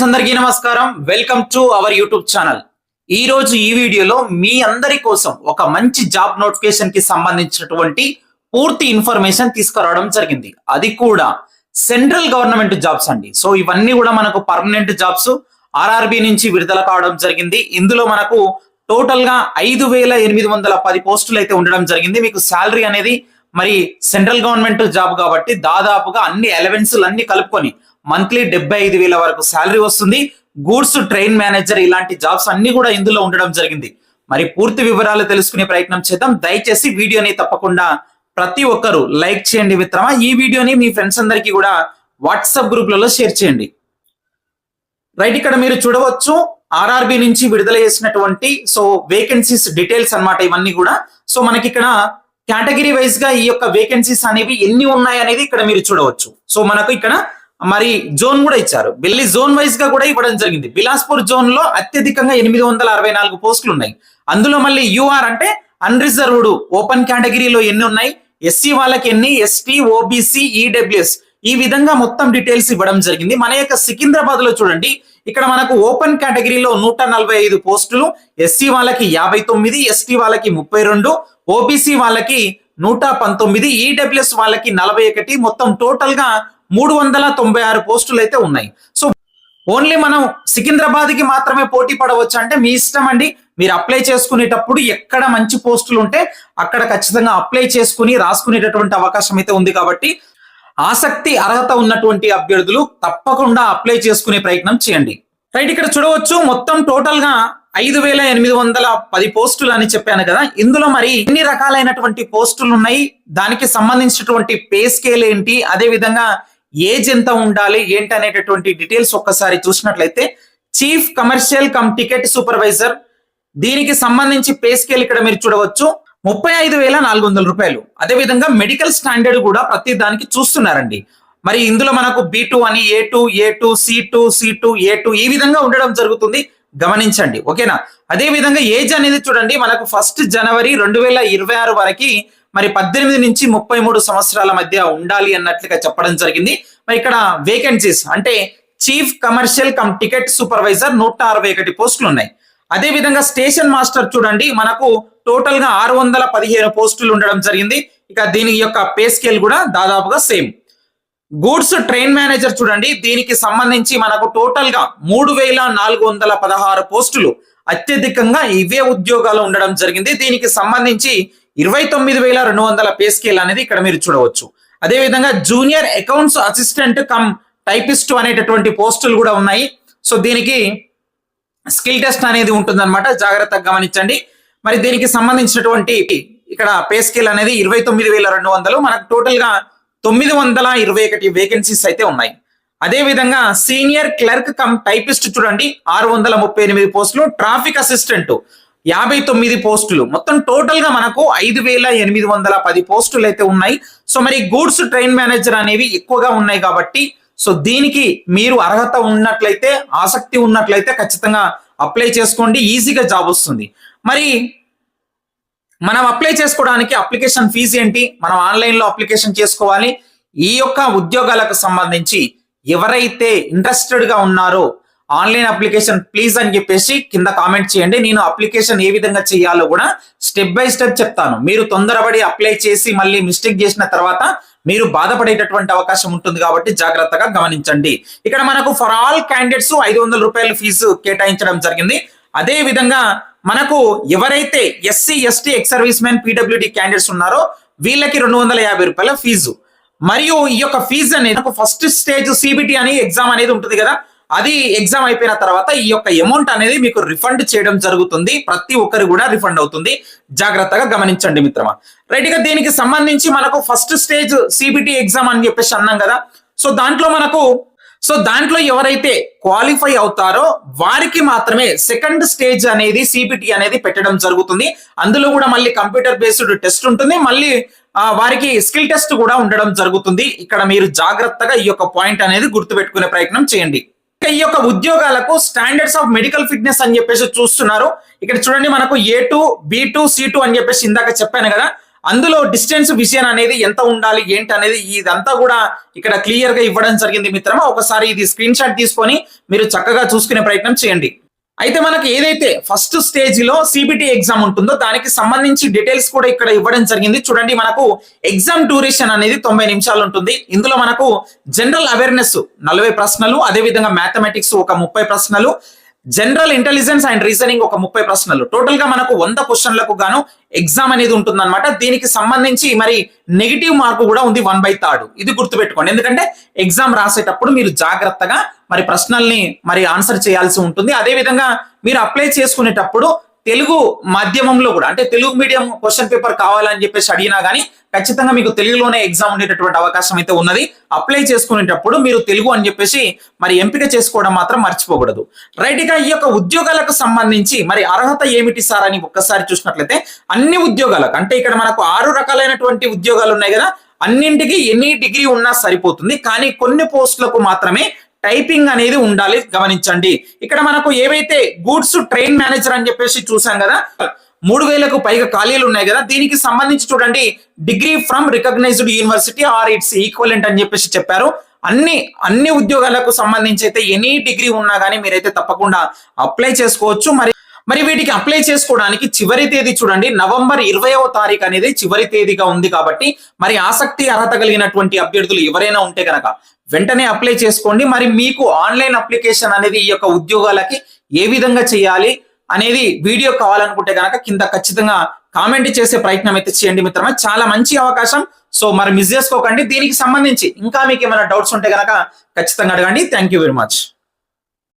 Friends అందరికీ నమస్కారం. Welcome to our YouTube channel. ఈ రోజు ఈ వీడియోలో మీ అందరి కోసం ఒక మంచి జాబ్ నోటిఫికేషన్కి సంబంధించినటువంటి పూర్తి ఇన్ఫర్మేషన్ తీసుకురావడం జరిగింది. అది కూడా సెంట్రల్ గవర్నమెంట్ జాబ్స్ అండి. సో ఇవన్నీ కూడా మనకు పర్మనెంట్ జాబ్స్ ఆర్ఆర్బి నుంచి విడుదల కావడం జరిగింది. ఇందులో మనకు టోటల్గా ఐదు వేల ఎనిమిది వందల పది పోస్టులు అయితే ఉండడం జరిగింది. మీకు శాలరీ అనేది మరి సెంట్రల్ గవర్నమెంట్ జాబ్ కాబట్టి దాదాపుగా అన్ని ఎలవెన్స్ అన్ని కలుపుకొని మంత్లీ డెబ్బై ఐదు వేల వరకు శాలరీ వస్తుంది. గూడ్స్ ట్రైన్ మేనేజర్ ఇలాంటి జాబ్స్ అన్ని కూడా ఇందులో ఉండడం జరిగింది. మరి పూర్తి వివరాలు తెలుసుకునే ప్రయత్నం చేద్దాం. దయచేసి వీడియోని తప్పకుండా ప్రతి ఒక్కరు లైక్ చేయండి మిత్రమా. ఈ వీడియోని మీ ఫ్రెండ్స్ అందరికీ కూడా వాట్సాప్ గ్రూప్లలో షేర్ చేయండి. రైట్ ఇక్కడ మీరు చూడవచ్చు ఆర్ఆర్బి నుంచి విడుదల చేసినటువంటి సో వేకెన్సీస్ డీటెయిల్స్ అన్నమాట ఇవన్నీ కూడా. సో మనకి ఇక్కడ కేటగిరీ వైజ్గా ఈ యొక్క వేకెన్సీస్ అనేవి ఎన్ని ఉన్నాయి అనేది ఇక్కడ మీరు చూడవచ్చు. సో మనకు ఇక్కడ మరి జోన్ కూడా ఇచ్చారు. ఢిల్లీ జోన్ వైజ్గా కూడా ఇవ్వడం జరిగింది. బిలాస్పూర్ జోన్లో అత్యధికంగా ఎనిమిది వందల అరవై నాలుగు పోస్టులు ఉన్నాయి. అందులో మళ్ళీ యూఆర్ అంటే అన్రిజర్వ్డ్ ఓపెన్ కేటగిరీలో ఎన్ని ఉన్నాయి? ఎస్సీ వాళ్ళకి ఎన్ని? ST OBC EWS. ఈ విధంగా మొత్తం డీటెయిల్స్ ఇవ్వడం జరిగింది. మన యొక్క సికింద్రాబాద్లో చూడండి. ఇక్కడ మనకు ఓపెన్ కేటగిరీలో నూట నలభై ఐదు పోస్టులు. ఎస్సీ వాళ్ళకి యాభై తొమ్మిది ఎస్టీ వాళ్ళకి ముప్పై రెండు ఓబీసీ వాళ్ళకి నూట పంతొమ్మిది ఈడబ్ల్యూఎస్ వాళ్ళకి నలభై ఒకటి. మొత్తం టోటల్గా మూడు వందల తొంభై ఆరు పోస్టులు అయితే ఉన్నాయి. సో ఓన్లీ మనం సికింద్రాబాద్కి మాత్రమే పోటీ పడవచ్చు అంటే మీ ఇష్టం అండి. మీరు అప్లై చేసుకునేటప్పుడు ఎక్కడ మంచి పోస్టులు ఉంటే అక్కడ ఖచ్చితంగా అప్లై చేసుకుని రాసుకునేటటువంటి అవకాశం అయితే ఉంది కాబట్టి ఆసక్తి అర్హత ఉన్నటువంటి అభ్యర్థులు తప్పకుండా అప్లై చేసుకునే ప్రయత్నం చేయండి. రైట్ ఇక్కడ చూడవచ్చు మొత్తం టోటల్గా ఐదు వేల ఎనిమిది వందల పది పోస్టులు అని చెప్పాను కదా. ఇందులో మరి ఎన్ని రకాలైనటువంటి పోస్టులు ఉన్నాయి దానికి సంబంధించినటువంటి పే స్కేల్ ఏంటి? అదే విధంగా ఏజ్ ఎంత ఉండాలి ఏంటి అనేటటువంటి డీటెయిల్స్ ఒక్కసారి చూసినట్లయితే chief commercial cum ticket supervisor దీనికి సంబంధించి పే స్కేల్ ఇక్కడ మీరు చూడవచ్చు. ముప్పై ఐదు వేల నాలుగు వందల రూపాయలు. అదే విధంగా మెడికల్ స్టాండర్డ్ కూడా ప్రతి దానికి చూస్తున్నారండి. మరి ఇందులో మనకు బి టూ అని A two A two C two C two A two ఈ విధంగా ఉండడం జరుగుతుంది. గమనించండి. ఓకేనా? అదే విధంగా ఏజ్ అనేది చూడండి. మనకు ఫస్ట్ జనవరి రెండు వేల ఇరవై ఆరు వరకు మరి పద్దెనిమిది నుంచి ముప్పై మూడు సంవత్సరాల మధ్య ఉండాలి అన్నట్లుగా చెప్పడం జరిగింది. మరి ఇక్కడ వేకెన్సీస్ అంటే chief commercial cum ticket supervisor నూట అరవై ఒకటి పోస్టులు ఉన్నాయి. అదే విధంగా స్టేషన్ మాస్టర్ చూడండి మనకు టోటల్గా ఆరు వందల పదిహేను పోస్టులు ఉండడం జరిగింది. ఇక దీని యొక్క పే స్కేల్ కూడా దాదాపుగా సేమ్ గూడ్స్ ట్రైన్ మేనేజర్ చూడండి దీనికి సంబంధించి మనకు టోటల్గా మూడు వేల నాలుగు వందల పదహారు పోస్టులు అత్యధికంగా ఇవే ఉద్యోగాలు ఉండడం జరిగింది. దీనికి సంబంధించి ఇరవై తొమ్మిది వేల రెండు వందల పే స్కేల్ అనేది ఇక్కడ మీరు చూడవచ్చు. అదే విధంగా junior accounts assistant cum typist అనేటటువంటి పోస్టులు కూడా ఉన్నాయి. సో దీనికి స్కిల్ టెస్ట్ అనేది ఉంటుందన్నమాట. జాగ్రత్తగా గమనించండి. మరి దీనికి సంబంధించినటువంటి ఇక్కడ పే స్కేల్ అనేది ఇరవై తొమ్మిది వేల రెండు వందలు. మనకు టోటల్గా తొమ్మిది వందల ఇరవై ఒకటి వేకెన్సీస్ అయితే ఉన్నాయి. అదే విధంగా సీనియర్ క్లర్క్ కమ్ టైపిస్ట్ చూడండి. ఆరు వందల ముప్పై ఎనిమిది పోస్టులు. ట్రాఫిక్ అసిస్టెంట్ యాభై తొమ్మిది పోస్టులు. మొత్తం టోటల్గా మనకు ఐదు వేల ఎనిమిది వందల పది పోస్టులు అయితే ఉన్నాయి. సో మరి గూడ్స్ ట్రైన్ మేనేజర్ అనేవి ఎక్కువగా ఉన్నాయి కాబట్టి సో దీనికి మీరు అర్హత ఉన్నట్లయితే ఆసక్తి ఉన్నట్లయితే ఖచ్చితంగా అప్లై చేసుకోండి. ఈజీగా జాబ్ వస్తుంది. మరి మనం అప్లై చేసుకోవడానికి అప్లికేషన్ ఫీజు ఏంటి? మనం ఆన్లైన్లో అప్లికేషన్ చేసుకోవాలి. ఈ యొక్క ఉద్యోగాలకు సంబంధించి ఎవరైతే ఇంట్రెస్టెడ్గా ఉన్నారో ఆన్లైన్ అప్లికేషన్ ప్లీజ్ అని చెప్పేసి కింద కామెంట్ చేయండి. నేను అప్లికేషన్ ఏ విధంగా చేయాలో కూడా స్టెప్ బై స్టెప్ చెప్తాను. మీరు తొందరపడి అప్లై చేసి మళ్ళీ మిస్టేక్ చేసిన తర్వాత మీరు బాధపడేటటువంటి అవకాశం ఉంటుంది కాబట్టి జాగ్రత్తగా గమనించండి. ఇక్కడ మనకు ఫర్ ఆల్ క్యాండిడేట్స్ ఐదు వందల రూపాయల ఫీజు కేటాయించడం జరిగింది. అదే విధంగా మనకు ఎవరైతే SC ST ex servicemen PWD candidates ఉన్నారో వీళ్ళకి రెండు వందల యాభై రూపాయల ఫీజు. మరియు ఈ యొక్క ఫీజు అనేది ఫస్ట్ స్టేజ్ సిబిటి అని ఎగ్జామ్ అనేది ఉంటుంది కదా. అది ఎగ్జామ్ అయిపోయిన తర్వాత ఈ యొక్క అమౌంట్ అనేది మీకు రిఫండ్ చేయడం జరుగుతుంది. ప్రతి ఒక్కరు కూడా రిఫండ్ అవుతుంది. జాగ్రత్తగా గమనించండి మిత్రమా. రైట్ ఇక దీనికి సంబంధించి మనకు ఫస్ట్ స్టేజ్ సిబిటి ఎగ్జామ్ అని చెప్పేసి అన్నాం కదా. సో దాంట్లో మనకు సో దాంట్లో ఎవరైతే క్వాలిఫై అవుతారో వారికి మాత్రమే సెకండ్ స్టేజ్ అనేది సిపిటి అనేది పెట్టడం జరుగుతుంది. అందులో కూడా మళ్ళీ కంప్యూటర్ బేస్డ్ టెస్ట్ ఉంటుంది. మళ్ళీ వారికి స్కిల్ టెస్ట్ కూడా ఉండడం జరుగుతుంది. ఇక్కడ మీరు జాగ్రత్తగా ఈ యొక్క పాయింట్ అనేది గుర్తుపెట్టుకునే ప్రయత్నం చేయండి. ఈ యొక్క ఉద్యోగాలకు స్టాండర్డ్స్ ఆఫ్ మెడికల్ ఫిట్నెస్ అని చెప్పేసి చూస్తున్నారు. ఇక్కడ చూడండి మనకు A to B to C to అని చెప్పేసి ఇందాక చెప్పాను కదా. అందులో డిస్టెన్స్ విజన్ అనేది ఎంత ఉండాలి ఏంటి అనేది ఇదంతా కూడా ఇక్కడ క్లియర్గా ఇవ్వడం జరిగింది మిత్రమా. ఒకసారి ఇది స్క్రీన్ షాట్ తీసుకొని మీరు చక్కగా చూసుకునే ప్రయత్నం చేయండి. అయితే మనకి ఏదైతే ఫస్ట్ స్టేజ్లో సిబిటి ఎగ్జామ్ ఉంటుందో దానికి సంబంధించి డీటెయిల్స్ కూడా ఇక్కడ ఇవ్వడం జరిగింది. చూడండి మనకు ఎగ్జామ్ డ్యూరేషన్ అనేది తొంభై నిమిషాలు ఉంటుంది. ఇందులో మనకు జనరల్ అవేర్నెస్ నలభై ప్రశ్నలు అదే విధంగా మ్యాథమెటిక్స్ ఒక ముప్పై ప్రశ్నలు జనరల్ ఇంటెలిజెన్స్ అండ్ రీజనింగ్ ఒక ముప్పై ప్రశ్నలు. టోటల్గా మనకు వంద క్వశ్చన్లకు గాను ఎగ్జామ్ అనేది ఉంటుందన్నమాట. దీనికి సంబంధించి మరి నెగిటివ్ మార్కు కూడా ఉంది వన్ బై థర్డ్. ఇది గుర్తుపెట్టుకోండి. ఎందుకంటే ఎగ్జామ్ రాసేటప్పుడు మీరు జాగ్రత్తగా మరి ప్రశ్నల్ని మరి ఆన్సర్ చేయాల్సి ఉంటుంది. అదే విధంగా మీరు అప్లై చేసుకునేటప్పుడు తెలుగు మాధ్యమంలో కూడా అంటే తెలుగు మీడియం క్వశ్చన్ పేపర్ కావాలని చెప్పేసి అడిగినా కానీ ఖచ్చితంగా మీకు తెలుగులోనే ఎగ్జామ్ ఉండేటటువంటి అవకాశం అయితే ఉన్నది. అప్లై చేసుకునేటప్పుడు మీరు తెలుగు అని చెప్పేసి మరి ఎంపిక చేసుకోవడం మాత్రం మర్చిపోకూడదు. రైట్ ఇక ఈ యొక్క ఉద్యోగాలకు సంబంధించి మరి అర్హత ఏమిటి సార్ అని ఒక్కసారి చూసినట్లయితే అన్ని ఉద్యోగాలకు అంటే ఇక్కడ మనకు ఆరు రకాలైనటువంటి ఉద్యోగాలు ఉన్నాయి కదా అన్నింటికి ఎన్ని డిగ్రీ ఉన్నా సరిపోతుంది. కానీ కొన్ని పోస్టులకు మాత్రమే టైపింగ్ అనేది ఉండాలి గమనించండి. ఇక్కడ మనకు ఏవైతే గూడ్స్ ట్రైన్ మేనేజర్ అని చెప్పేసి చూసాం కదా మూడు వేలకు పైగా ఖాళీలు ఉన్నాయి కదా దీనికి సంబంధించి చూడండి degree from recognised university or it's equivalent అని చెప్పేసి చెప్పారు. అన్ని అన్ని ఉద్యోగాలకు సంబంధించి అయితే ఎనీ డిగ్రీ ఉన్నా కానీ మీరైతే తప్పకుండా అప్లై చేసుకోవచ్చు. మరి మరి వీటికి అప్లై చేసుకోవడానికి చివరి తేదీ చూడండి. నవంబర్ ఇరవయవ తారీఖు అనేది చివరి తేదీగా ఉంది కాబట్టి మరి ఆసక్తి అర్హత కలిగినటువంటి అభ్యర్థులు ఎవరైనా ఉంటే కనుక వెంటనే అప్లై చేసుకోండి. మరి మీకు ఆన్లైన్ అప్లికేషన్ అనేది ఈ యొక్క ఉద్యోగాలకి ఏ విధంగా చేయాలి అనేది వీడియో కావాలనుకుంటే కనుక కింద ఖచ్చితంగా కామెంట్ చేసే ప్రయత్నం అయితే చేయండి మిత్రమా. చాలా మంచి అవకాశం. సో మరి మిస్ చేసుకోకండి. దీనికి సంబంధించి ఇంకా మీకు ఏమైనా డౌట్స్ ఉంటే కనుక ఖచ్చితంగా అడగండి. Thank you very much